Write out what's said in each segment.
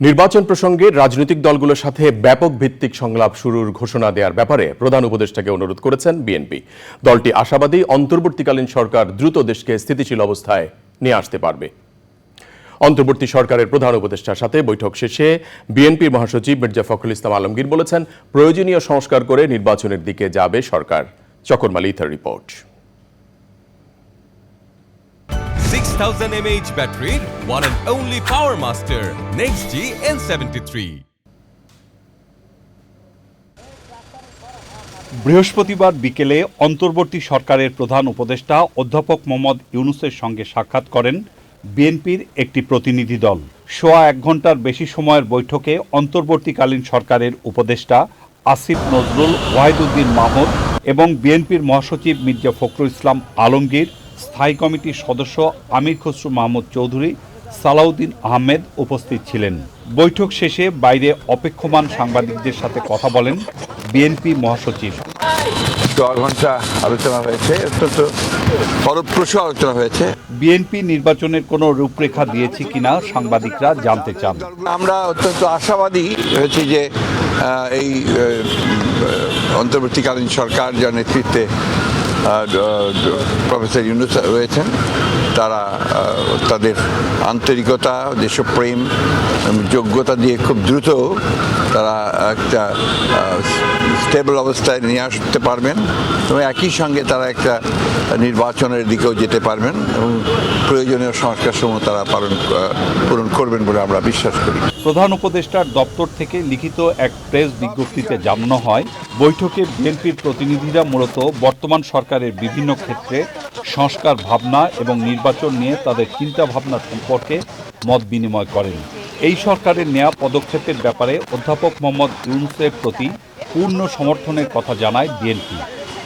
নির্বাচন প্রসঙ্গে রাজনৈতিক দলগুলোর সাথে ব্যাপক ভিত্তিক সংলাপ শুরুর ঘোষণা দেওয়ার ব্যাপারে প্রধান উপদেষ্টাকে অনুরোধ করেছেন বিএনপি। দলটি আশাবাদী অন্তর্বর্তীকালীন সরকার দ্রুত দেশকে স্থিতিশীল অবস্থায় নিয়ে আসতে পারবে। অন্তর্বর্তী সরকারের প্রধান উপদেষ্টার সাথে বৈঠক শেষে বিএনপির মহাসচিব মির্জা ফখরুল ইসলাম আলমগীর বলেছেন, প্রয়োজনীয় সংস্কার করে নির্বাচনের দিকে যাবে সরকার। চকরমালি ether report. 6000 mAh battery, one and only Power Master, Next G N73. বৃহস্পতিবার বিকেলে অন্তর্বর্তী সরকারের প্রধান উপদেষ্টা অধ্যাপক মোহাম্মদ ইউনুসের সঙ্গে সাক্ষাৎ করেন বিএনপির একটি প্রতিনিধি দল সোয়া এক ঘণ্টার বেশি সময়ের বৈঠকে অন্তর্বর্তীকালীন সরকারের উপদেষ্টা আসিফ নজরুল ওয়াহিদুদ্দিন মাহমুদ এবং বিএনপির মহাসচিব মির্জা ফখরুল ইসলাম আলমগীর স্থায়ী কমিটির সদস্য আমির খসরু মাহমুদ চৌধুরী সালাউদ্দিন আহমেদ উপস্থিত ছিলেন। বৈঠক শেষে বাইরে অপেক্ষমান সাংবাদিকদের সাথে কথা বলেন বিএনপি মহাসচিব। ঘণ্টা আলোচনা হয়েছে অত্যন্ত ফলপ্রসূ আলোচনা হয়েছে। বিএনপি নির্বাচনের কোনো রূপরেখা দিয়েছে কিনা সাংবাদিকরা জানতে চান। আমরা অত্যন্ত আশাবাদী হয়েছি যে এই অন্তর্বর্তীকালীন সরকার যার নেতৃত্বে প্রফেসর ইউনুস রয়েছেন। তারা তাদের আন্তরিকতা, দেশপ্রেম যোগ্যতা দিয়ে খুব দ্রুত তারা একটা স্টেবল অবস্থায় নিয়ে আসতে পারবেন এবং একই সঙ্গে তারা একটা নির্বাচনের দিকেও যেতে পারবেন এবং প্রয়োজনীয় সংস্কার সমূহ তারা পালন পূরণ করবেন বলে আমরা বিশ্বাস করি। প্রধান উপদেষ্টার দপ্তর থেকে লিখিত এক প্রেস বিজ্ঞপ্তিতে জানানো হয়, বৈঠকে বিএনপির প্রতিনিধিরা মূলত বর্তমান সরকারের বিভিন্ন ক্ষেত্রে সংস্কার ভাবনা এবং নির্বাচন নিয়ে তাদের চিন্তা ভাবনা সম্পর্কে মত বিনিময় করেন। এই সরকারের নেয়া পদক্ষেপের ব্যাপারে অধ্যাপক মোহাম্মদ ইউনুসের প্রতি পূর্ণ সমর্থনের কথা জানায় বিএনপি।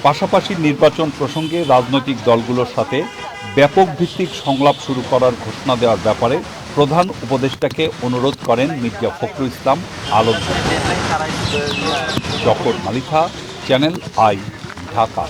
পাশাপাশি নির্বাচন প্রসঙ্গে রাজনৈতিক দলগুলোর সাথে ব্যাপক ভিত্তিক সংলাপ শুরু করার ঘোষণা দেওয়ার ব্যাপারে প্রধান উপদেষ্টাকে অনুরোধ করেন মির্জা ফখরুল ইসলাম আলমগীর জকর মালিথা চ্যানেল আই, ঢাকা।